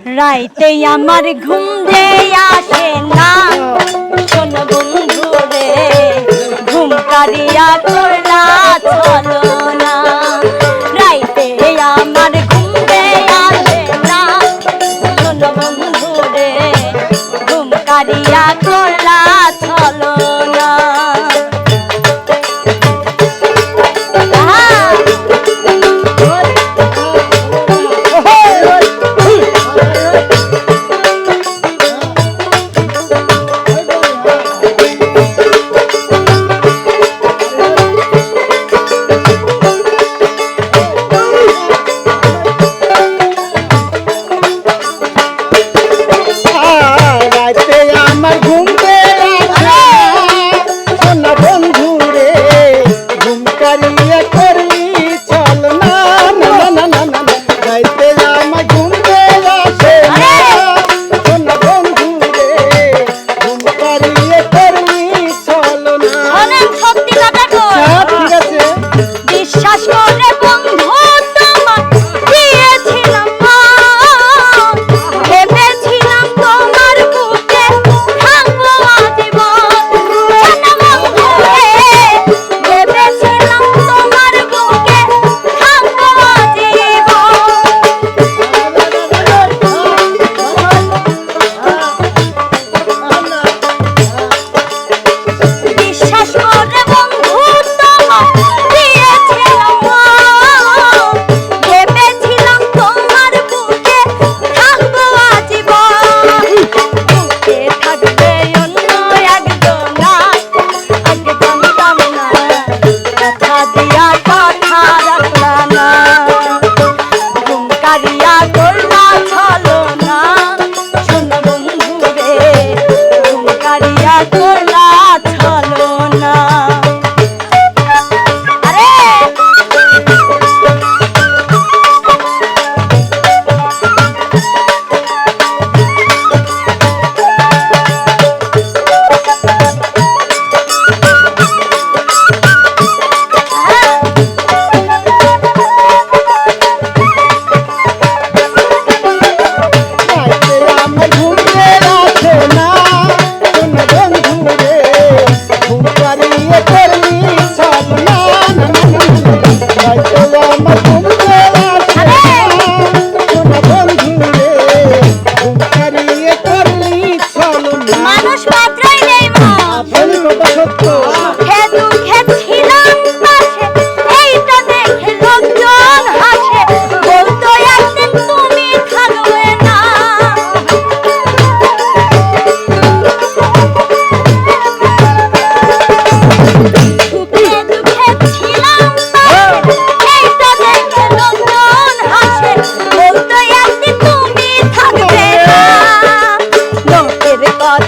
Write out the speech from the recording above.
রাইতে আমার ঘুম দেয়া আসে না। শোনো বন্ধু বাদ